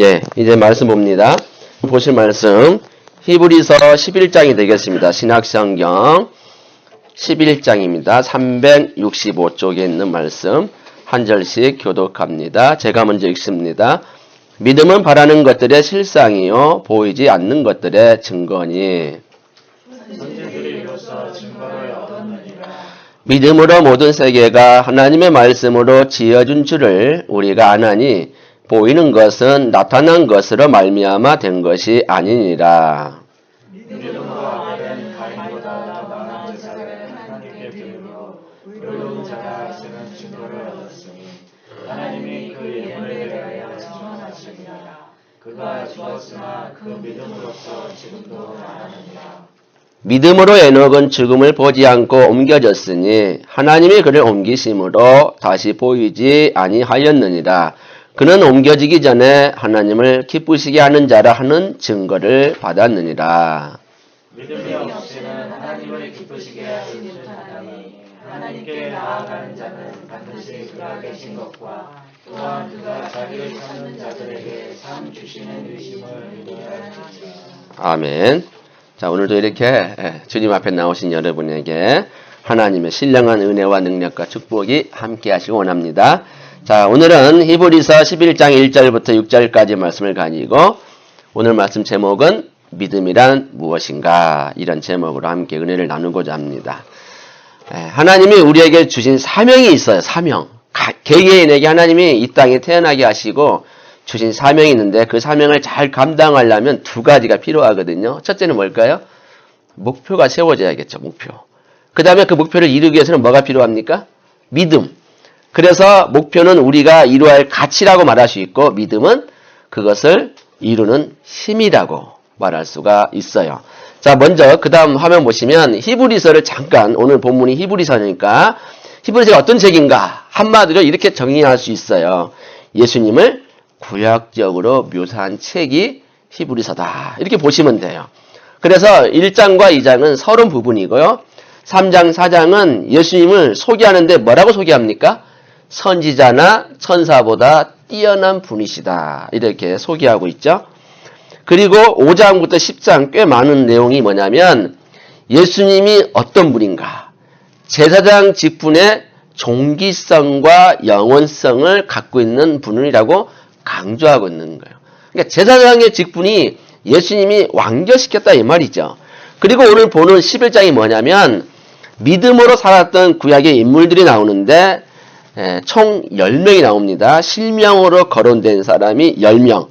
예, 이제 말씀 봅니다. 보실 말씀 히브리서 11장이 되겠습니다. 신학성경 11장입니다. 365쪽에 있는 말씀 한 절씩 교독합니다. 제가 먼저 읽습니다. 믿음은 바라는 것들의 실상이요 보이지 않는 것들의 증거니 믿음으로 모든 세계가 하나님의 말씀으로 지어준 줄을 우리가 아나니 보이는 것은 나타난 것으로 말미암아 된 것이 아니니라. 믿음으로 에녹은 죽음을 보지 않고 옮겨졌으니 하나님이 그를 옮기심으로 다시 보이지 아니하였느니라. 그는 옮겨지기 전에 하나님을 기쁘시게 하는 자라 하는 증거를 받았느니라. 믿음이 없이는 하나님을 기쁘시게 하지 못하나니 하나님께 나아가는 자는 반드시 그가 계신 것과 또한 그가 자기를 찾는 자들에게 상 주시는 의심을 믿어야. 아멘. 자, 오늘도 이렇게 예, 주님 앞에 나오신 여러분에게 하나님의 신령한 은혜와 능력과 축복이 함께 하시기 원합니다. 자, 오늘은 히브리서 11장 1절부터 6절까지 말씀을 가지고 오늘 말씀 제목은 믿음이란 무엇인가 이런 제목으로 함께 은혜를 나누고자 합니다. 예, 하나님이 우리에게 주신 사명이 있어요. 사명. 가- 개개인에게 하나님이 이 땅에 태어나게 하시고 주신 사명이 있는데 그 사명을 잘 감당하려면 두 가지가 필요하거든요. 첫째는 뭘까요? 목표가 세워져야겠죠. 목표. 그 다음에 그 목표를 이루기 위해서는 뭐가 필요합니까? 믿음. 그래서 목표는 우리가 이루어야 할 가치라고 말할 수 있고 믿음은 그것을 이루는 힘이라고 말할 수가 있어요. 자, 먼저 그 다음 화면 보시면 히브리서를 잠깐 오늘 본문이 히브리서니까 히브리서가 어떤 책인가 한마디로 이렇게 정의할 수 있어요. 예수님을 구약적으로 묘사한 책이 히브리서다. 이렇게 보시면 돼요. 그래서 1장과 2장은 서론 부분이고요. 3장, 4장은 예수님을 소개하는데 뭐라고 소개합니까? 선지자나 천사보다 뛰어난 분이시다. 이렇게 소개하고 있죠. 그리고 5장부터 10장 꽤 많은 내용이 뭐냐면 예수님이 어떤 분인가. 제사장 직분의 종기성과 영원성을 갖고 있는 분이라고 강조하고 있는 거예요. 그러니까 제사장의 직분이 예수님이 완결시켰다 이 말이죠. 그리고 오늘 보는 11장이 뭐냐면 믿음으로 살았던 구약의 인물들이 나오는데 에, 총 10명이 나옵니다. 실명으로 거론된 사람이 10명.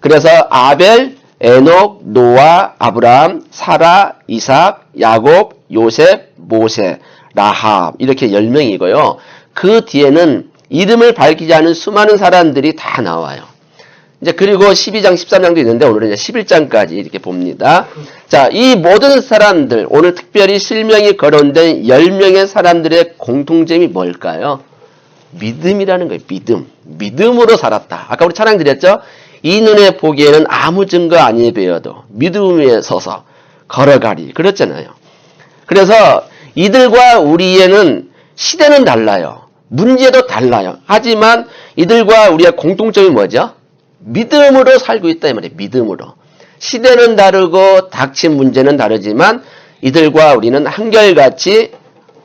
그래서 아벨, 에녹, 노아, 아브라함, 사라, 이삭, 야곱, 요셉, 모세, 라합 이렇게 10명이고요. 그 뒤에는 이름을 밝히지 않은 수많은 사람들이 다 나와요. 이제 그리고 12장, 13장도 있는데 오늘은 이제 11장까지 이렇게 봅니다. 자, 이 모든 사람들, 오늘 특별히 실명이 거론된 10명의 사람들의 공통점이 뭘까요? 믿음이라는 거예요. 믿음. 믿음으로 살았다. 아까 우리 찬양 드렸죠? 이 눈에 보기에는 아무 증거 아니에 배어도 믿음 위에 서서 걸어가리. 그랬잖아요. 그래서 이들과 우리에는 시대는 달라요. 문제도 달라요. 하지만 이들과 우리의 공통점이 뭐죠? 믿음으로 살고 있다 이 말이에요. 믿음으로. 시대는 다르고 닥친 문제는 다르지만 이들과 우리는 한결같이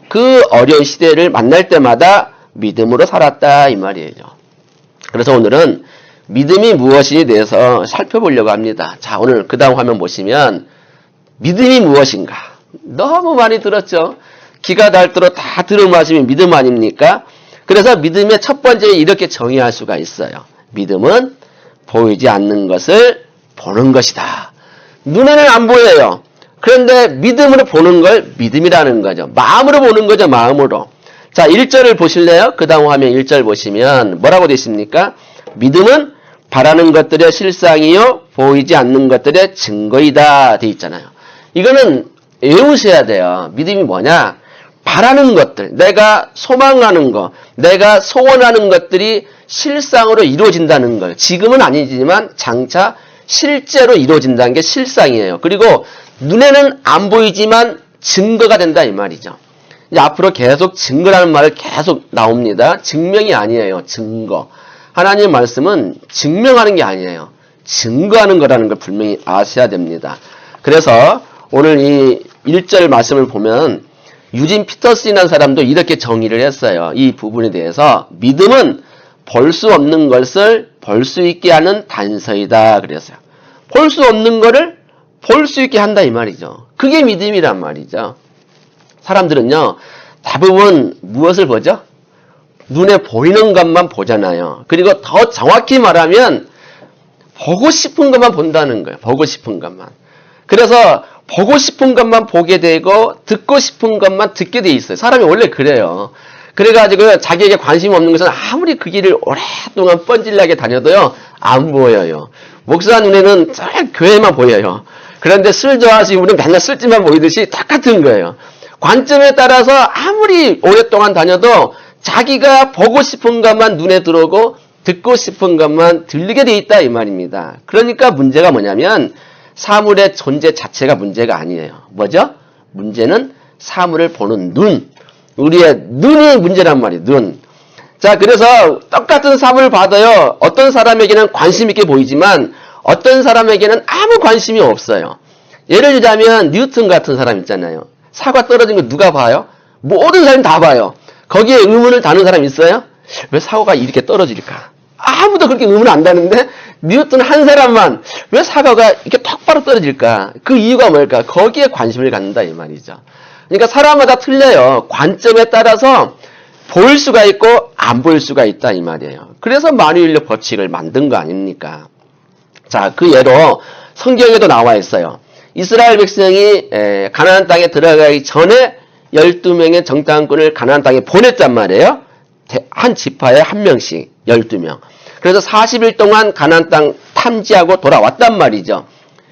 그 어려운 시대를 만날 때마다 믿음으로 살았다 이 말이에요. 그래서 오늘은 믿음이 무엇인에 대해서 살펴보려고 합니다. 자, 오늘 그 다음 화면 보시면 믿음이 무엇인가? 너무 많이 들었죠? 기가 닳도록 다 들은 말씀이 믿음 아닙니까? 그래서 믿음의 첫 번째 이렇게 정의할 수가 있어요. 믿음은 보이지 않는 것을 보는 것이다. 눈에는 안 보여요. 그런데 믿음으로 보는 걸 믿음이라는 거죠. 마음으로 보는 거죠. 마음으로. 자, 1절을 보실래요? 그 다음 화면 1절 보시면 뭐라고 되어 있습니까? 믿음은 바라는 것들의 실상이요 보이지 않는 것들의 증거이다 돼 있잖아요. 이거는 외우셔야 돼요. 믿음이 뭐냐? 바라는 것들, 내가 소망하는 것, 내가 소원하는 것들이 실상으로 이루어진다는 걸. 지금은 아니지만 장차 실제로 이루어진다는 게 실상이에요. 그리고 눈에는 안 보이지만 증거가 된다 이 말이죠. 이제 앞으로 계속 증거라는 말을 계속 나옵니다. 증명이 아니에요. 증거. 하나님 말씀은 증명하는 게 아니에요. 증거하는 거라는 걸 분명히 아셔야 됩니다. 그래서 오늘 이 1절 말씀을 보면 유진 피터슨이라는 사람도 이렇게 정의를 했어요. 이 부분에 대해서 믿음은 볼 수 없는 것을 볼 수 있게 하는 단서이다 그랬어요. 볼 수 없는 거를 볼수 있게 한다 이 말이죠. 그게 믿음이란 말이죠. 사람들은요, 대부분 무엇을 보죠? 눈에 보이는 것만 보잖아요. 그리고 더 정확히 말하면, 보고 싶은 것만 본다는 거예요. 보고 싶은 것만. 그래서, 보고 싶은 것만 보게 되고, 듣고 싶은 것만 듣게 돼 있어요. 사람이 원래 그래요. 그래가지고 자기에게 관심 없는 것은 아무리 그 길을 오랫동안 뻔질나게 다녀도요, 안 보여요. 목사 눈에는 저 교회만 보여요. 그런데 술 좋아하시는 분은 맨날 술집만 보이듯이 똑같은 거예요. 관점에 따라서 아무리 오랫동안 다녀도 자기가 보고 싶은 것만 눈에 들어오고 듣고 싶은 것만 들리게 돼 있다 이 말입니다. 그러니까 문제가 뭐냐면 사물의 존재 자체가 문제가 아니에요. 뭐죠? 문제는 사물을 보는 눈. 우리의 눈이 문제란 말이에요. 눈. 자, 그래서 똑같은 사물을 받아요. 어떤 사람에게는 관심 있게 보이지만 어떤 사람에게는 아무 관심이 없어요. 예를 들자면 뉴턴 같은 사람 있잖아요. 사과 떨어진 거 누가 봐요? 모든 사람이 다 봐요. 거기에 의문을 다는 사람 있어요? 왜 사과가 이렇게 떨어질까? 아무도 그렇게 의문 안 다는데 뉴턴 한 사람만 왜 사과가 이렇게 똑바로 떨어질까? 그 이유가 뭘까? 거기에 관심을 갖는다 이 말이죠. 그러니까 사람마다 틀려요. 관점에 따라서 볼 수가 있고 안 볼 수가 있다 이 말이에요. 그래서 만유인력 법칙을 만든 거 아닙니까? 자, 그 예로 성경에도 나와 있어요. 이스라엘 백성이 에, 가나안 땅에 들어가기 전에 12명의 정탐꾼을 가나안 땅에 보냈단 말이에요. 대- 한 지파에 한 명씩 12명. 그래서 40일 동안 가나안 땅 탐지하고 돌아왔단 말이죠.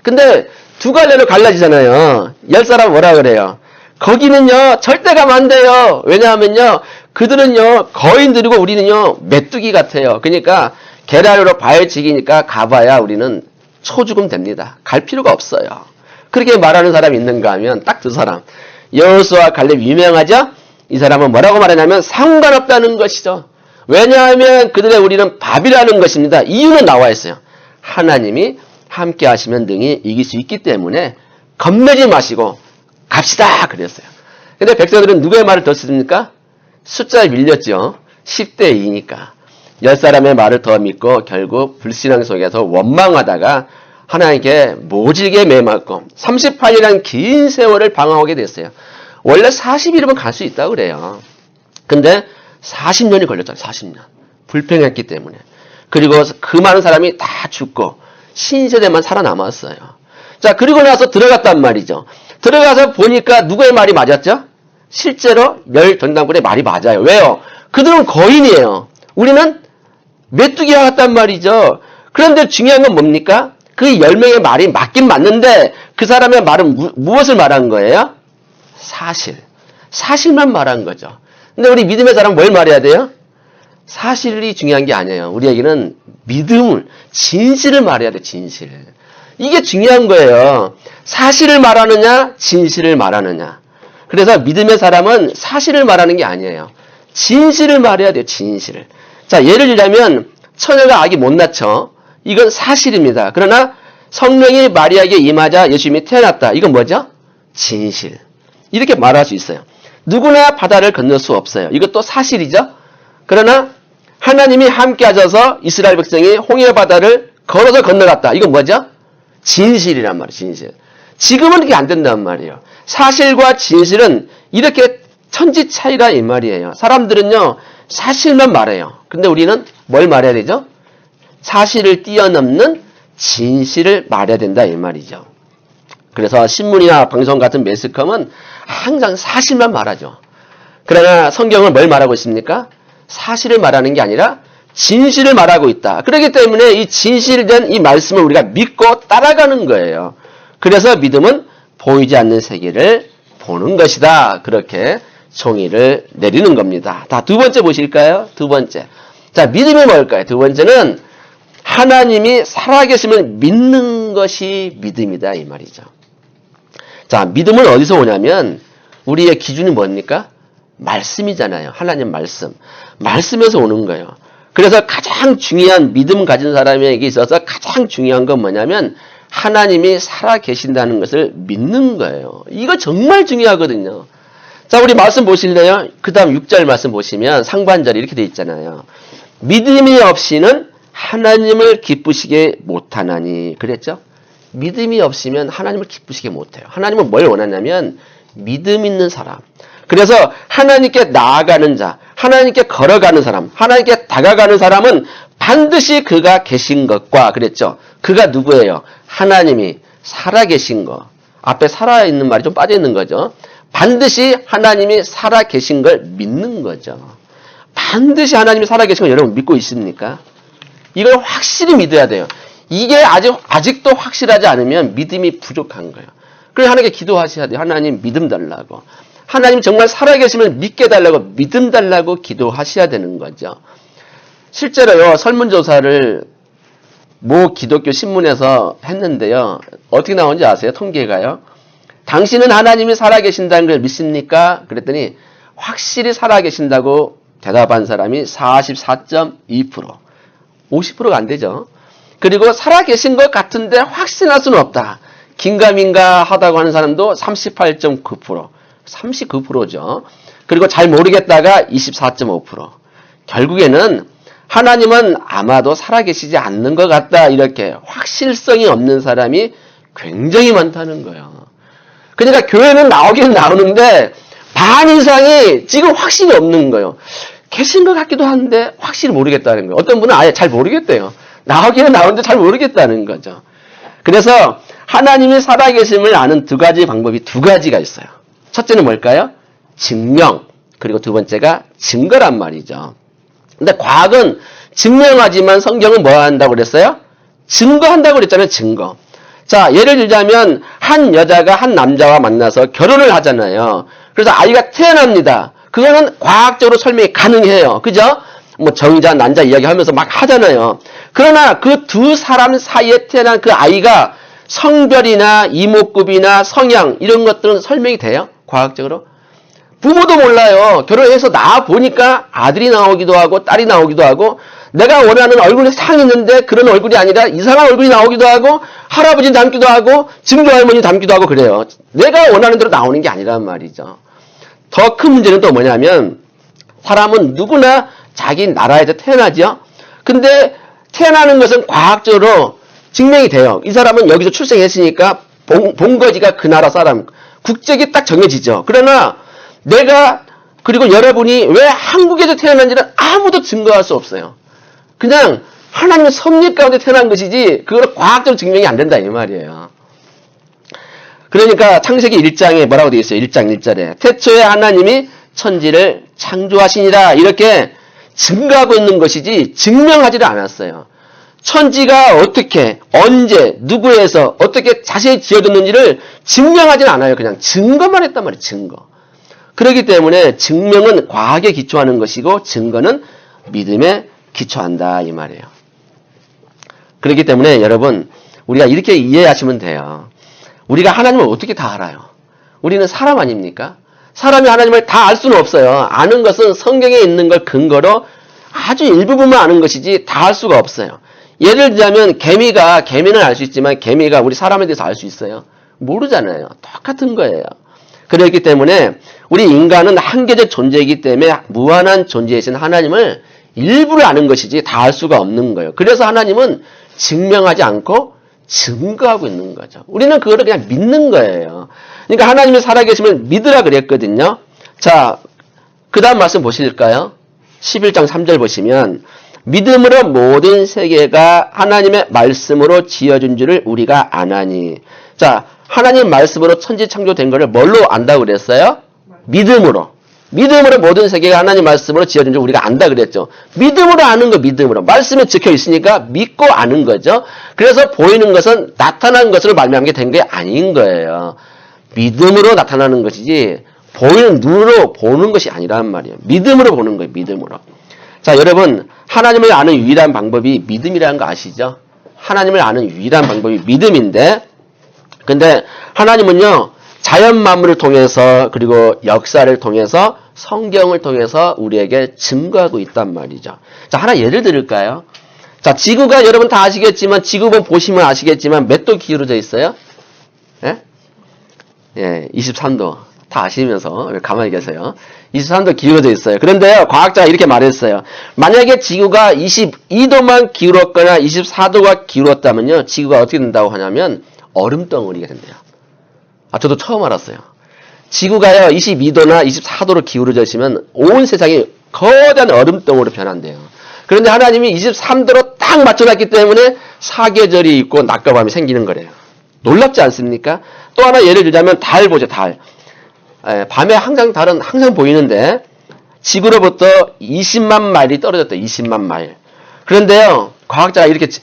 근데 두 갈래로 갈라지잖아요. 열 사람 뭐라 그래요? 거기는요, 절대 가면 안 돼요. 왜냐하면요, 그들은요, 거인들이고 우리는요, 메뚜기 같아요. 그러니까, 계란으로 발치기니까 가봐야 우리는 초 죽음 됩니다. 갈 필요가 없어요. 그렇게 말하는 사람이 있는가 하면 딱 두 사람. 여호수와 갈렙 유명하죠? 이 사람은 뭐라고 말하냐면 상관없다는 것이죠. 왜냐하면 그들의 우리는 밥이라는 것입니다. 이유는 나와 있어요. 하나님이 함께 하시면 등이 이길 수 있기 때문에 겁내지 마시고 갑시다 그랬어요. 근데 백성들은 누구의 말을 더 듣습니까? 숫자에 밀렸죠. 10대 2니까. 열 사람의 말을 더 믿고 결국 불신앙 속에서 원망하다가 하나님께 모질게 매맞고 38이라는 긴 세월을 방황하게 됐어요. 원래 40일이면 갈 수 있다고 그래요. 근데 40년이 걸렸잖아요. 40년. 불평했기 때문에. 그리고 그 많은 사람이 다 죽고 신세대만 살아남았어요. 자, 그리고 나서 들어갔단 말이죠. 들어가서 보니까 누구의 말이 맞았죠? 실제로 열 전당군의 말이 맞아요. 왜요? 그들은 거인이에요. 우리는 메뚜기와 같단 말이죠. 그런데 중요한 건 뭡니까? 그 열 명의 말이 맞긴 맞는데 그 사람의 말은 무, 무엇을 말한 거예요? 사실. 사실만 말한 거죠. 근데 우리 믿음의 사람 뭘 말해야 돼요? 사실이 중요한 게 아니에요. 우리에게는 믿음을, 진실을 말해야 돼, 진실. 이게 중요한 거예요. 사실을 말하느냐, 진실을 말하느냐. 그래서 믿음의 사람은 사실을 말하는 게 아니에요. 진실을 말해야 돼요, 진실을. 자, 예를 들자면, 처녀가 아기 못 낳죠. 이건 사실입니다. 그러나 성령이 마리아에게 임하자 예수님이 태어났다. 이건 뭐죠? 진실. 이렇게 말할 수 있어요. 누구나 바다를 건널 수 없어요. 이것도 사실이죠. 그러나 하나님이 함께 하셔서 이스라엘 백성이 홍해 바다를 걸어서 건너갔다. 이건 뭐죠? 진실이란 말이에요. 진실. 지금은 이게 안 된단 말이에요. 사실과 진실은 이렇게 천지 차이라 이 말이에요. 사람들은요 사실만 말해요. 근데 우리는 뭘 말해야 되죠? 사실을 뛰어넘는 진실을 말해야 된다 이 말이죠. 그래서 신문이나 방송 같은 매스컴은 항상 사실만 말하죠. 그러나 성경은 뭘 말하고 있습니까? 사실을 말하는 게 아니라 진실을 말하고 있다. 그렇기 때문에 이 진실된 이 말씀을 우리가 믿고 따라가는 거예요. 그래서 믿음은 보이지 않는 세계를 보는 것이다. 그렇게 총의를 내리는 겁니다. 다 두 번째 보실까요? 두 번째. 자, 믿음이 뭘까요? 두 번째는 하나님이 살아계심을 믿는 것이 믿음이다. 이 말이죠. 자, 믿음은 어디서 오냐면 우리의 기준이 뭡니까? 말씀이잖아요. 하나님 말씀. 말씀에서 오는 거예요. 그래서 가장 중요한 믿음 가진 사람에게 있어서 가장 중요한 건 뭐냐면 하나님이 살아 계신다는 것을 믿는 거예요. 이거 정말 중요하거든요. 자, 우리 말씀 보실래요? 그 다음 6절 말씀 보시면 상반절이 이렇게 돼 있잖아요. 믿음이 없이는 하나님을 기쁘시게 못하나니. 그랬죠? 믿음이 없으면 하나님을 기쁘시게 못해요. 하나님은 뭘 원하냐면 믿음 있는 사람. 그래서 하나님께 나아가는 자, 하나님께 걸어가는 사람, 하나님께 다가가는 사람은 반드시 그가 계신 것과 그랬죠. 그가 누구예요? 하나님이 살아계신 거. 앞에 살아있는 말이 좀 빠져있는 거죠. 반드시 하나님이 살아계신 걸 믿는 거죠. 반드시 하나님이 살아계신 걸 여러분 믿고 있습니까? 이걸 확실히 믿어야 돼요. 이게 아직, 아직도 확실하지 않으면 믿음이 부족한 거예요. 그래서 하나님께 기도하셔야 돼요. 하나님 믿음 달라고. 하나님 정말 살아계시면 믿게 달라고, 믿음 달라고 기도하셔야 되는 거죠. 실제로요, 설문조사를 모 기독교 신문에서 했는데요. 어떻게 나오는지 아세요? 통계가요. 당신은 하나님이 살아계신다는 걸 믿습니까? 그랬더니 확실히 살아계신다고 대답한 사람이 44.2%. 50%가 안 되죠. 그리고 살아계신 것 같은데 확신할 수는 없다. 긴가민가 하다고 하는 사람도 38.9%. 39%죠. 그리고 잘 모르겠다가 24.5%. 결국에는 하나님은 아마도 살아계시지 않는 것 같다. 이렇게 확실성이 없는 사람이 굉장히 많다는 거예요. 그러니까 교회는 나오긴 나오는데 반 이상이 지금 확신이 없는 거예요. 계신 것 같기도 한데 확실히 모르겠다는 거예요. 어떤 분은 아예 잘 모르겠대요. 나오기는 나오는데 잘 모르겠다는 거죠. 그래서 하나님이 살아계심을 아는 두 가지 방법이 두 가지가 있어요. 첫째는 뭘까요? 증명. 그리고 두 번째가 증거란 말이죠. 근데 과학은 증명하지만 성경은 뭐 한다고 그랬어요? 증거한다고 그랬잖아요, 증거. 자, 예를 들자면 한 여자가 한 남자와 만나서 결혼을 하잖아요. 그래서 아이가 태어납니다. 그거는 과학적으로 설명이 가능해요. 그죠? 뭐 정자, 난자 이야기하면서 막 하잖아요. 그러나 그 두 사람 사이에 태어난 그 아이가 성별이나 이목구비나 성향 이런 것들은 설명이 돼요? 과학적으로? 부모도 몰라요. 결혼해서 낳아 보니까 아들이 나오기도 하고 딸이 나오기도 하고 내가 원하는 얼굴이 상 있는데 그런 얼굴이 아니라 이상한 얼굴이 나오기도 하고 할아버지 닮기도 하고 증조 할머니 닮기도 하고 그래요. 내가 원하는 대로 나오는 게 아니란 말이죠. 더 큰 문제는 또 뭐냐면 사람은 누구나 자기 나라에서 태어나죠. 근데 태어나는 것은 과학적으로 증명이 돼요. 이 사람은 여기서 출생했으니까 본, 본 거지가 그 나라 사람 국적이 딱 정해지죠. 그러나 내가 그리고 여러분이 왜 한국에서 태어난지는 아무도 증거할 수 없어요. 그냥 하나님의 섭리 가운데 태어난 것이지 그걸 과학적으로 증명이 안 된다 이 말이에요. 그러니까 창세기 1장에 뭐라고 되어 있어요? 1장 1절에 태초에 하나님이 천지를 창조하시니라 이렇게 증거하고 있는 것이지 증명하지를 않았어요. 천지가 어떻게 언제 누구에서 어떻게 자세히 지어졌는지를 증명하지는 않아요. 그냥 증거만 했단 말이에요. 증거. 그렇기 때문에 증명은 과학에 기초하는 것이고 증거는 믿음에 기초한다 이 말이에요. 그렇기 때문에 여러분 우리가 이렇게 이해하시면 돼요. 우리가 하나님을 어떻게 다 알아요? 우리는 사람 아닙니까? 사람이 하나님을 다 알 수는 없어요. 아는 것은 성경에 있는 걸 근거로 아주 일부분만 아는 것이지 다 알 수가 없어요. 예를 들자면 개미가 개미는 알 수 있지만 개미가 우리 사람에 대해서 알 수 있어요? 모르잖아요. 똑같은 거예요. 그렇기 때문에 우리 인간은 한계적 존재이기 때문에 무한한 존재이신 하나님을 일부러 아는 것이지 다 알 수가 없는 거예요. 그래서 하나님은 증명하지 않고 증거하고 있는 거죠. 우리는 그거를 그냥 믿는 거예요. 그러니까 하나님이 살아계심을 믿으라 그랬거든요. 자, 그 다음 말씀 보실까요? 11장 3절 보시면 믿음으로 모든 세계가 하나님의 말씀으로 지어준 줄을 우리가 아나니. 자, 하나님 말씀으로 천지 창조된 것을 뭘로 안다고 그랬어요? 믿음으로. 믿음으로 모든 세계가 하나님 말씀으로 지어진 줄 우리가 안다 그랬죠. 믿음으로 아는 거 믿음으로. 말씀에 적혀 있으니까 믿고 아는 거죠. 그래서 보이는 것은 나타난 것으로 말미암은 게된 게 아닌 거예요. 믿음으로 나타나는 것이지 보이는 눈으로 보는 것이 아니란 말이에요. 믿음으로 보는 거예요. 믿음으로. 자, 여러분 하나님을 아는 유일한 방법이 믿음이라는 거 아시죠? 하나님을 아는 유일한 방법이 믿음인데 근데 하나님은요 자연 만물을 통해서 그리고 역사를 통해서 성경을 통해서 우리에게 증거하고 있단 말이죠. 자, 하나 예를 들을까요? 자, 지구가 여러분 다 아시겠지만, 지구본 보시면 아시겠지만, 몇 도 기울어져 있어요? 예? 예, 23도. 다 아시면서 왜 가만히 계세요. 23도 기울어져 있어요. 그런데요, 과학자가 이렇게 말했어요. 만약에 지구가 22도만 기울었거나 24도가 기울었다면요, 지구가 어떻게 된다고 하냐면, 얼음 덩어리가 된대요. 아, 저도 처음 알았어요. 지구가요, 22도나 24도로 기울어져 있으면 온 세상이 거대한 얼음덩어리로 변한대요. 그런데 하나님이 23도로 딱 맞춰놨기 때문에 사계절이 있고 낮과 밤이 생기는 거래요. 놀랍지 않습니까? 또 하나 예를 들자면 달 보죠, 달. 에, 밤에 항상 달은 항상 보이는데 지구로부터 20만 마일이 떨어졌다. 20만 마일. 그런데요, 과학자가 이렇게 지-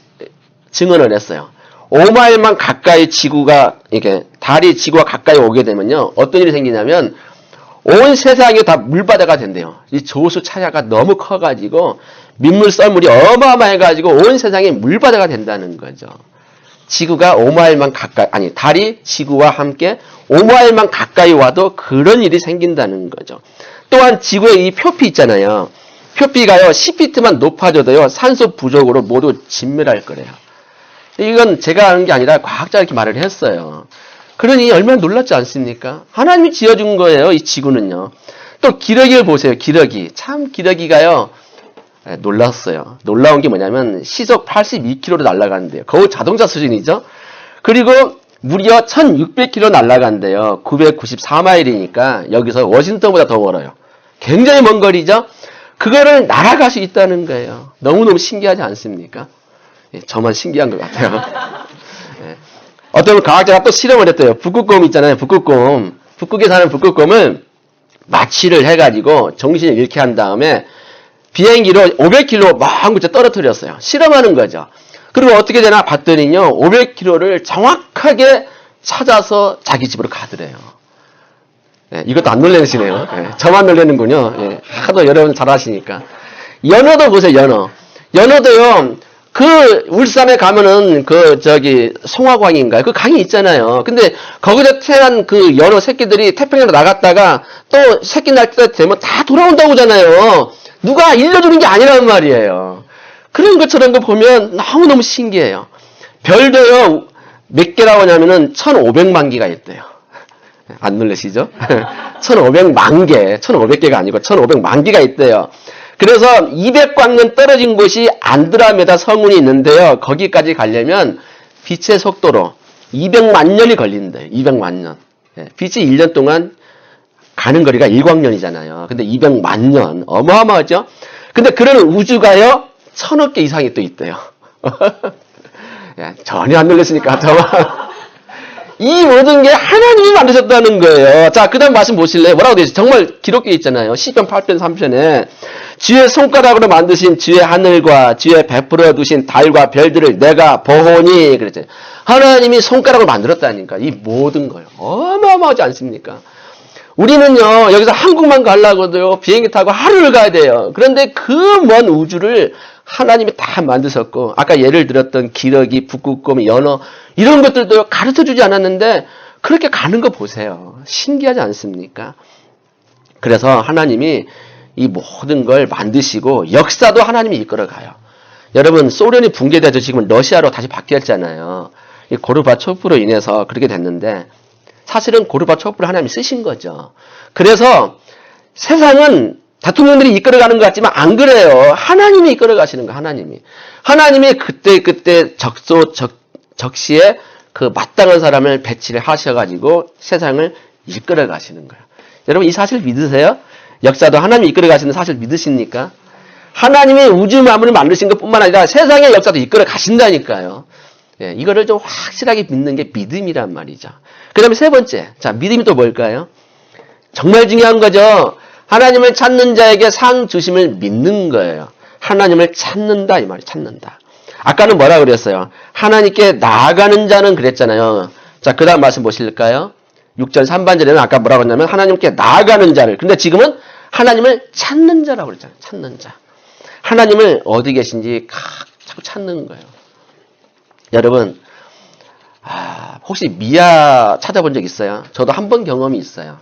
증언을 했어요. 5마일만 가까이 지구가 이렇게 달이 지구와 가까이 오게 되면요, 어떤 일이 생기냐면 온 세상이 다 물바다가 된대요. 이 조수 차야가 너무 커가지고 민물 썰물이 어마어마해가지고 온 세상이 물바다가 된다는 거죠. 지구가 5마일만 가까이, 아니, 달이 지구와 함께 5마일만 가까이 와도 그런 일이 생긴다는 거죠. 또한 지구의 이 표피 있잖아요. 표피가요, 10피트만 높아져도요, 산소 부족으로 모두 진멸할 거래요. 이건 제가 하는 게 아니라 과학자가 이렇게 말을 했어요. 그러니 얼마나 놀랍지 않습니까? 하나님이 지어준 거예요, 이 지구는요. 또 기러기를 보세요, 기러기. 참 기러기가요, 예, 놀랐어요. 놀라운 게 뭐냐면 시속 82km로 날아가는데요. 거의 자동차 수준이죠. 그리고 무려 1600km 날아간대요. 994마일이니까 여기서 워싱턴보다 더 멀어요. 굉장히 먼 거리죠. 그거를 날아갈 수 있다는 거예요. 너무너무 신기하지 않습니까? 예, 저만 신기한 것 같아요. 예. 어떤 과학자가 또 실험을 했대요. 북극곰 있잖아요. 북극곰. 북극에 사는 북극곰을 마취를 해가지고 정신을 잃게 한 다음에 비행기로 500km 먼 곳에 떨어뜨렸어요. 실험하는 거죠. 그리고 어떻게 되나 봤더니요, 500km를 정확하게 찾아서 자기 집으로 가더래요. 예, 이것도 안 놀라시네요. 예, 저만 놀라는군요. 예, 하도 여러분 잘 아시니까. 연어도 보세요, 연어. 연어도요, 그, 울산에 가면은, 그, 저기, 송화광인가요? 그 강이 있잖아요. 근데, 거기서 태어난 그 연어 새끼들이 태평양으로 나갔다가, 또, 새끼 날 때 되면 다 돌아온다고 하잖아요. 누가 일러주는 게 아니란 말이에요. 그런 것처럼 거 보면 너무너무 신기해요. 별도요, 몇 개라고 하냐면은 1500만 개가 있대요. 안 놀라시죠? 1500만 개, 1500개가 아니고 1500만 개가 있대요. 그래서 200광년 떨어진 곳이 안드라메다 성운이 있는데요. 거기까지 가려면 빛의 속도로 200만 년이 걸린대요. 200만 년. 예, 빛이 1년 동안 가는 거리가 1광년이잖아요. 근데 200만 년. 어마어마하죠? 근데 그런 우주가요, 천억 개 이상이 또 있대요. 야, 전혀 안 놀랐으니까. 이 모든 게 하나님이 만드셨다는 거예요. 자, 그 다음 말씀 보실래요? 뭐라고 되어 있어요? 정말 기록되어 있잖아요. 10편 8편 3편에. 주의 손가락으로 만드신 주의 하늘과 주의 베풀어 두신 달과 별들을 내가 보호니. 그랬죠. 하나님이 손가락으로 만들었다니까. 이 모든 걸. 어마어마하지 않습니까? 우리는요, 여기서 한국만 가려고도요, 비행기 타고 하루를 가야 돼요. 그런데 그 먼 우주를 하나님이 다 만드셨고, 아까 예를 들었던 기러기, 북극곰, 연어, 이런 것들도 가르쳐 주지 않았는데, 그렇게 가는 거 보세요. 신기하지 않습니까? 그래서 하나님이 이 모든 걸 만드시고, 역사도 하나님이 이끌어 가요. 여러분, 소련이 붕괴돼서 지금 러시아로 다시 바뀌었잖아요. 이 고르바초프로 인해서 그렇게 됐는데, 사실은 고르바초프를 하나님이 쓰신 거죠. 그래서 세상은 대통령들이 이끌어가는 것 같지만 안 그래요. 하나님이 이끌어가시는 거 하나님이. 하나님이 그때 그때 적소 적 적시에 그 마땅한 사람을 배치를 하셔가지고 세상을 이끌어가시는 거예요. 여러분 이 사실 믿으세요? 역사도 하나님이 이끌어 가시는 사실 믿으십니까? 하나님이 우주 만물을 만드신 것뿐만 아니라 세상의 역사도 이끌어 가신다니까요. 예, 이거를 좀 확실하게 믿는 게 믿음이란 말이죠. 그 다음에 세 번째. 자, 믿음이 또 뭘까요? 정말 중요한 거죠. 하나님을 찾는 자에게 상 주심을 믿는 거예요. 하나님을 찾는다, 이 말이 찾는다. 아까는 뭐라 그랬어요? 하나님께 나아가는 자는 그랬잖아요. 자, 그 다음 말씀 보실까요? 6절 3반절에는 아까 뭐라고 했냐면 하나님께 나아가는 자를. 근데 지금은 하나님을 찾는 자라고 그랬잖아요. 찾는 자. 하나님을 어디 계신지 자꾸 찾는 거예요. 여러분, 아, 혹시 미아 찾아본 적 있어요? 저도 한 번 경험이 있어요.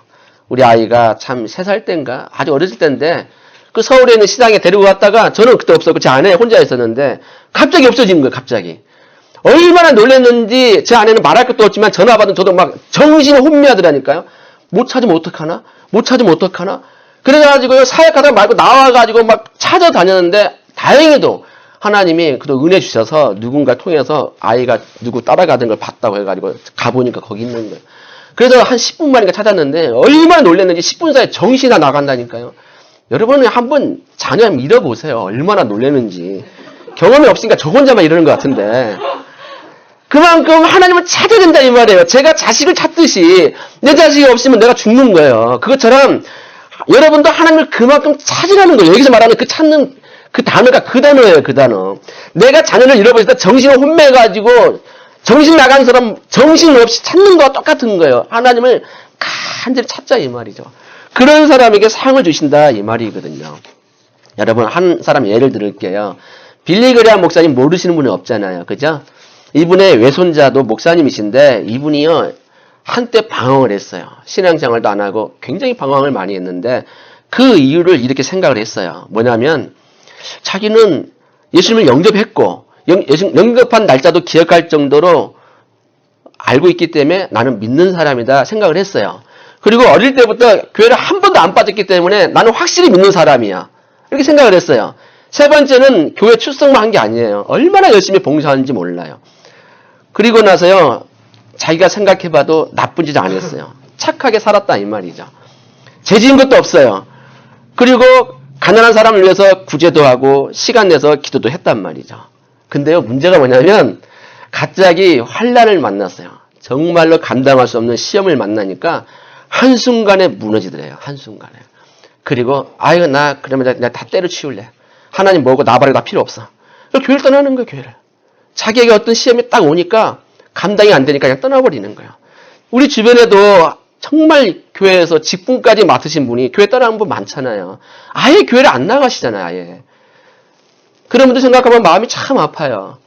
우리 아이가 참 세 살 때인가 아주 어렸을 때인데 그 서울에 있는 시장에 데리고 갔다가 저는 그때 없었고 제 아내 혼자 있었는데 갑자기 없어진 거예요. 갑자기. 얼마나 놀랐는지 제 아내는 말할 것도 없지만 전화 받은 저도 막 정신이 혼미하더라니까요. 못 찾으면 어떡하나? 못 찾으면 어떡하나? 그래가지고 사역하다 말고 나와가지고 막 찾아다녔는데 다행히도 하나님이 그도 은혜 주셔서 누군가 통해서 아이가 누구 따라가던 걸 봤다고 해가지고 가보니까 거기 있는 거예요. 그래서 한 10분 만인가 찾았는데 얼마나 놀랐는지 10분 사이에 정신이 다 나간다니까요. 여러분은 한번 자녀 밀어보세요. 얼마나 놀랐는지. 경험이 없으니까 저 혼자만 이러는 것 같은데. 그만큼 하나님을 찾아야 된다 이 말이에요. 제가 자식을 찾듯이 내 자식이 없으면 내가 죽는 거예요. 그것처럼 여러분도 하나님을 그만큼 찾으라는 거예요. 여기서 말하는 그 찾는 그 단어가 그 단어예요. 그 단어. 내가 자녀를 잃어버릴 때 정신을 혼매가지고 정신 나간 사람 정신 없이 찾는 거와 똑같은 거예요. 하나님을 간절히 찾자 이 말이죠. 그런 사람에게 상을 주신다 이 말이거든요. 여러분 한 사람 예를 들을게요. 빌리그리아 목사님 모르시는 분이 없잖아요. 그죠? 이분의 외손자도 목사님이신데 이분이요 한때 방황을 했어요. 신앙생활도 안 하고 굉장히 방황을 많이 했는데 그 이유를 이렇게 생각을 했어요. 뭐냐면 자기는 예수님을 영접했고 영접한 날짜도 기억할 정도로 알고 있기 때문에 나는 믿는 사람이다 생각을 했어요. 그리고 어릴 때부터 교회를 한 번도 안 빠졌기 때문에 나는 확실히 믿는 사람이야. 이렇게 생각을 했어요. 세 번째는 교회 출석만 한 게 아니에요. 얼마나 열심히 봉사하는지 몰라요. 그리고 나서요, 자기가 생각해봐도 나쁜 짓 안 했어요. 착하게 살았다, 이 말이죠. 죄 지은 것도 없어요. 그리고 가난한 사람을 위해서 구제도 하고 시간 내서 기도도 했단 말이죠. 근데요, 문제가 뭐냐면 갑자기 환란을 만났어요. 정말로 감당할 수 없는 시험을 만나니까 한순간에 무너지더래요. 한순간에. 그리고 아유 나 그러면 내가 다 때려치울래. 하나님 뭐고 나 버리고 다 필요 없어. 교회를 떠나는 거예요. 교회를. 자기에게 어떤 시험이 딱 오니까 감당이 안 되니까 그냥 떠나버리는 거예요. 우리 주변에도 정말 교회에서 직분까지 맡으신 분이 교회 떠나는 분 많잖아요. 아예 교회를 안 나가시잖아요. 아예. 그런 분들 생각하면 마음이 참 아파요.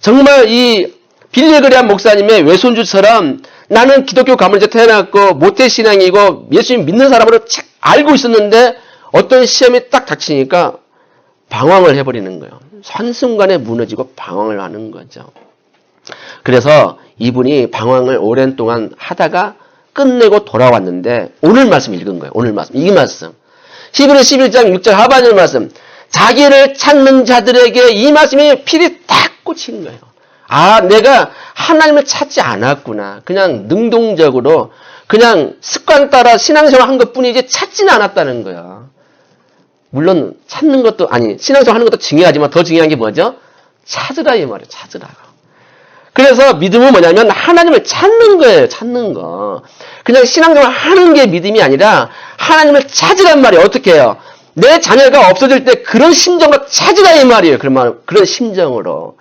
정말 이 빌레그리안 목사님의 외손주처럼 나는 기독교 가문에서 태어났고 모태 신앙이고 예수님 믿는 사람으로 차- 알고 있었는데 어떤 시험이 딱 닥치니까 방황을 해버리는 거예요. 한순간에 무너지고 방황을 하는 거죠. 그래서 이분이 방황을 오랜 동안 하다가 끝내고 돌아왔는데 오늘 말씀 읽은 거예요. 오늘 말씀. 이 말씀. 히브리 11장 6절 하반절 말씀. 자기를 찾는 자들에게 이 말씀이 필이 딱 꽂힌 거예요. 아, 내가 하나님을 찾지 않았구나. 그냥 능동적으로 그냥 습관 따라 신앙생활 한 것 뿐이지 찾지는 않았다는 거야. 물론 찾는 것도 아니 신앙생활 하는 것도 중요하지만 더 중요한 게 뭐죠? 찾으라 이 말이에요. 찾으라고. 그래서 믿음은 뭐냐면 하나님을 찾는 거예요. 찾는 거. 그냥 신앙생활 하는 게 믿음이 아니라 하나님을 찾으란 말이에요. 어떻게 해요? 내 자녀가 없어질 때 그런 심정으로 찾으라 이 말이에요. 그런 말, 그런 심정으로.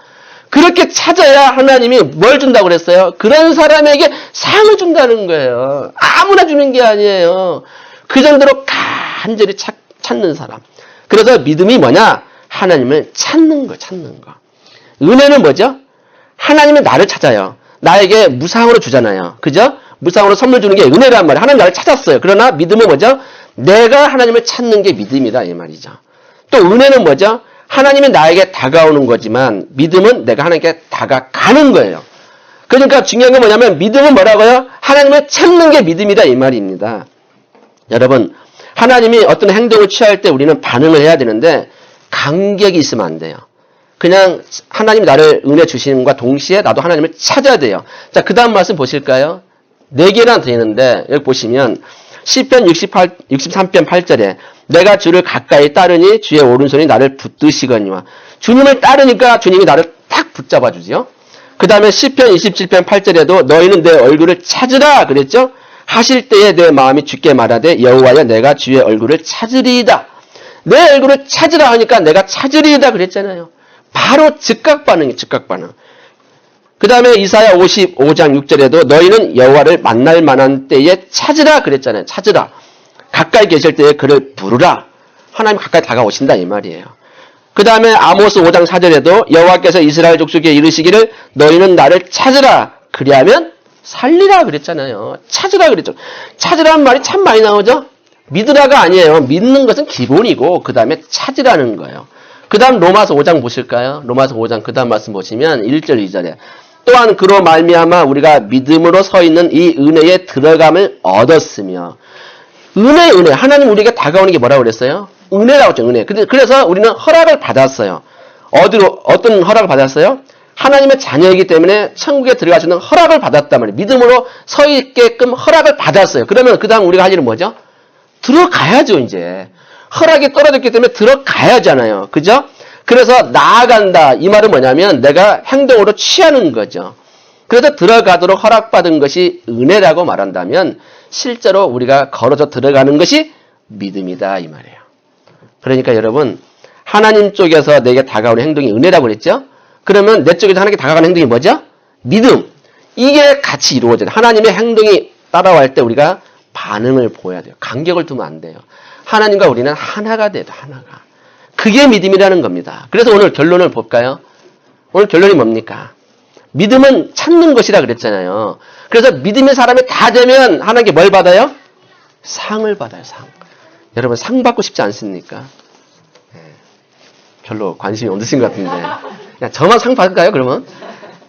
그렇게 찾아야 하나님이 뭘 준다고 그랬어요? 그런 사람에게 상을 준다는 거예요. 아무나 주는 게 아니에요. 그 정도로 간절히 찾, 찾는 사람. 그래서 믿음이 뭐냐? 하나님을 찾는 거, 찾는 거. 은혜는 뭐죠? 하나님은 나를 찾아요. 나에게 무상으로 주잖아요. 그죠? 무상으로 선물 주는 게 은혜란 말이에요. 하나님 나를 찾았어요. 그러나 믿음은 뭐죠? 내가 하나님을 찾는 게 믿음이다. 이 말이죠. 또 은혜는 뭐죠? 하나님이 나에게 다가오는 거지만 믿음은 내가 하나님께 다가가는 거예요. 그러니까 중요한 건 뭐냐면 믿음은 뭐라고요? 하나님을 찾는 게 믿음이다. 이 말입니다. 여러분, 하나님이 어떤 행동을 취할 때 우리는 반응을 해야 되는데 간격이 있으면 안 돼요. 그냥 하나님이 나를 은혜 주시는과 동시에 나도 하나님을 찾아야 돼요. 자, 그 다음 말씀 보실까요? 네 개나 되는데 여기 보시면 시편 68, 63편 8절에 내가 주를 가까이 따르니 주의 오른손이 나를 붙드시거니와 주님을 따르니까 주님이 나를 딱 붙잡아 주지요. 그 다음에 시편 27편 8절에도 너희는 내 얼굴을 찾으라 그랬죠. 하실 때에 내 마음이 죽게 말하되 여호와여 내가 주의 얼굴을 찾으리이다. 내 얼굴을 찾으라 하니까 내가 찾으리이다 그랬잖아요. 바로 즉각 반응이 즉각 반응. 그 다음에 이사야 55장 6절에도 너희는 여호와를 만날 만한 때에 찾으라 그랬잖아요. 찾으라. 가까이 계실 때에 그를 부르라. 하나님 가까이 다가오신다 이 말이에요. 그 다음에 아모스 5장 4절에도 여호와께서 이스라엘 족속에 이르시기를 너희는 나를 찾으라. 그리하면 살리라 그랬잖아요. 찾으라 그랬죠. 찾으라는 말이 참 많이 나오죠? 믿으라가 아니에요. 믿는 것은 기본이고, 그 다음에 찾으라는 거예요. 그 다음 로마서 5장 보실까요? 로마서 5장 그 다음 말씀 보시면 1절, 2절에 또한 그로 말미암아 우리가 믿음으로 서 있는 이 은혜에 들어감을 얻었으며 은혜, 은혜. 하나님 우리에게 다가오는 게 뭐라고 그랬어요? 은혜라고 했죠, 은혜. 그래서 우리는 허락을 받았어요. 어디로, 어떤 허락을 받았어요? 하나님의 자녀이기 때문에 천국에 있는 허락을 받았단 말이에요. 믿음으로 서 있게끔 허락을 받았어요. 그러면 그 다음 우리가 할 일은 뭐죠? 들어가야죠, 이제. 허락이 떨어졌기 때문에 들어가야잖아요. 그죠? 그래서 나아간다. 이 말은 뭐냐면 내가 행동으로 취하는 거죠. 그래서 들어가도록 허락받은 것이 은혜라고 말한다면 실제로 우리가 걸어서 들어가는 것이 믿음이다. 이 말이에요. 그러니까 여러분, 하나님 쪽에서 내게 다가오는 행동이 은혜라고 그랬죠? 그러면 내 쪽에서 하나님께 다가가는 행동이 뭐죠? 믿음. 이게 같이 이루어져요. 하나님의 행동이 따라갈 때 우리가 반응을 보여야 돼요. 간격을 두면 안 돼요. 하나님과 우리는 하나가 돼요. 하나가. 그게 믿음이라는 겁니다. 그래서 오늘 결론을 볼까요? 오늘 결론이 뭡니까? 믿음은 찾는 것이라 그랬잖아요. 그래서 믿음의 사람이 다 되면 하나님께 뭘 받아요? 상을 받아요, 상. 여러분, 상 받고 싶지 않습니까? 예. 별로 관심이 없으신 것 같은데. 저만 상 받을까요, 그러면?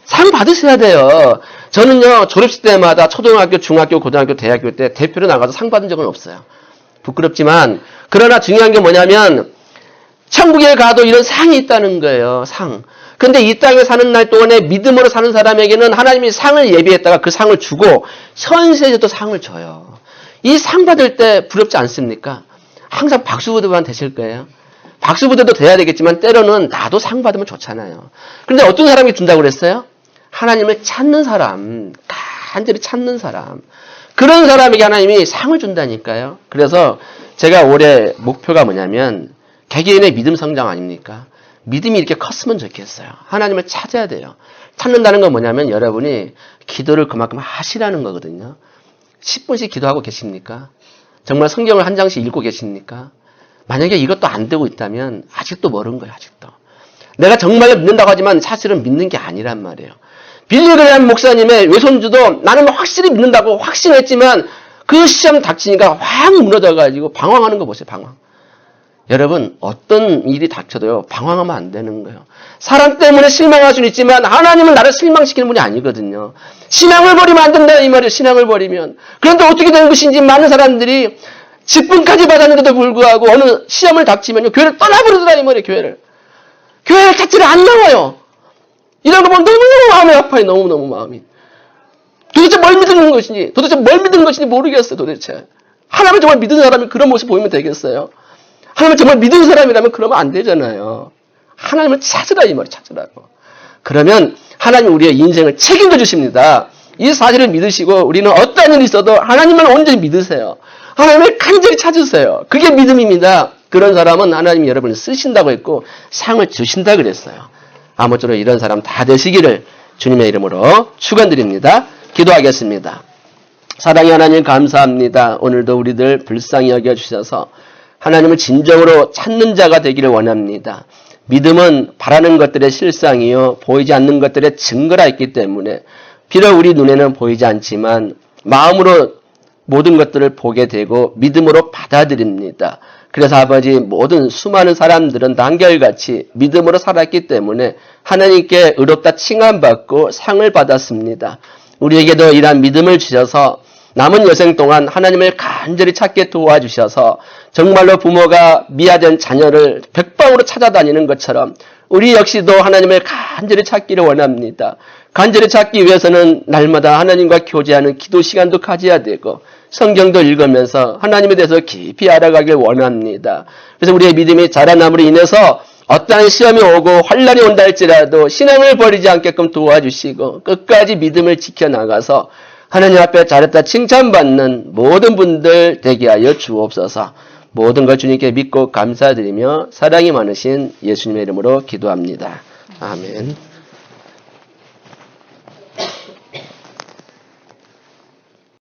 상 받으셔야 돼요. 저는요, 졸업식 때마다 초등학교, 중학교, 고등학교, 대학교 때 대표로 나가서 상 받은 적은 없어요. 부끄럽지만, 그러나 중요한 게 뭐냐면, 천국에 가도 이런 상이 있다는 거예요, 상. 근데 이 땅에 사는 날 동안에 믿음으로 사는 사람에게는 하나님이 상을 예비했다가 그 상을 주고, 현세에서도 상을 줘요. 이 상 받을 때 부럽지 않습니까? 항상 박수부대만 되실 거예요. 박수부대도 돼야 되겠지만 때로는 나도 상 받으면 좋잖아요. 그런데 어떤 사람이 준다고 그랬어요? 하나님을 찾는 사람, 간절히 찾는 사람. 그런 사람에게 하나님이 상을 준다니까요. 그래서 제가 올해 목표가 뭐냐면 개개인의 믿음 성장 아닙니까? 믿음이 이렇게 컸으면 좋겠어요. 하나님을 찾아야 돼요. 찾는다는 건 뭐냐면 여러분이 기도를 그만큼 하시라는 거거든요. 10분씩 기도하고 계십니까? 정말 성경을 한 장씩 읽고 계십니까? 만약에 이것도 안 되고 있다면 아직도 멀은 거예요, 아직도. 내가 정말로 믿는다고 하지만 사실은 믿는 게 아니란 말이에요. 빌리그레한 목사님의 외손주도 나는 확실히 믿는다고 확신했지만 그 시험 닥치니까 확 무너져가지고 방황하는 거 보세요, 방황. 여러분, 어떤 일이 닥쳐도요, 방황하면 안 되는 거예요. 사람 때문에 실망할 수는 있지만, 하나님은 나를 실망시키는 분이 아니거든요. 신앙을 버리면 안 된다, 이 말이에요, 신앙을 버리면. 그런데 어떻게 되는 것인지 많은 사람들이 직분까지 받았는데도 불구하고 어느 시험을 닥치면요, 교회를 떠나버리더라, 이 말이에요, 교회를. 교회를 찾지를 안 나와요. 이런 거 보면 너무너무 마음이 아파요, 너무너무 마음이. 도대체 뭘 믿는 것인지, 도대체 뭘 믿는 것인지 모르겠어요, 도대체. 하나님을 정말 믿는 사람이 그런 모습 보이면 되겠어요? 하나님을 정말 믿는 사람이라면 그러면 안 되잖아요. 하나님을 찾으라 이 말이 찾으라고. 그러면 하나님 우리의 인생을 책임져 주십니다. 이 사실을 믿으시고 우리는 어떠한 일이 있어도 하나님을 온전히 믿으세요. 하나님을 간절히 찾으세요. 그게 믿음입니다. 그런 사람은 하나님이 여러분을 쓰신다고 했고 상을 주신다 그랬어요. 아무쪼록 이런 사람 다 되시기를 주님의 이름으로 축원드립니다. 기도하겠습니다. 사랑의 하나님 감사합니다. 오늘도 우리들 불쌍히 여겨 주셔서 하나님을 진정으로 찾는 자가 되기를 원합니다. 믿음은 바라는 것들의 실상이요 보이지 않는 것들의 증거라 있기 때문에 비록 우리 눈에는 보이지 않지만 마음으로 모든 것들을 보게 되고 믿음으로 받아들입니다. 그래서 아버지 모든 수많은 사람들은 다 한결같이 믿음으로 살았기 때문에 하나님께 의롭다 칭함받고 상을 받았습니다. 우리에게도 이러한 믿음을 주셔서 남은 여생 동안 하나님을 간절히 찾게 도와주셔서 정말로 부모가 미아된 자녀를 백방으로 찾아다니는 것처럼 우리 역시도 하나님을 간절히 찾기를 원합니다. 간절히 찾기 위해서는 날마다 하나님과 교제하는 기도 시간도 가져야 되고 성경도 읽으면서 하나님에 대해서 깊이 알아가길 원합니다. 그래서 우리의 믿음이 자라남으로 인해서 어떠한 시험이 오고 환란이 온다 할지라도 신앙을 버리지 않게끔 도와주시고 끝까지 믿음을 지켜나가서 하나님 앞에 잘했다 칭찬받는 모든 분들 되게 하여 주옵소서. 모든 걸 주님께 믿고 감사드리며 사랑이 많으신 예수님의 이름으로 기도합니다. 아멘.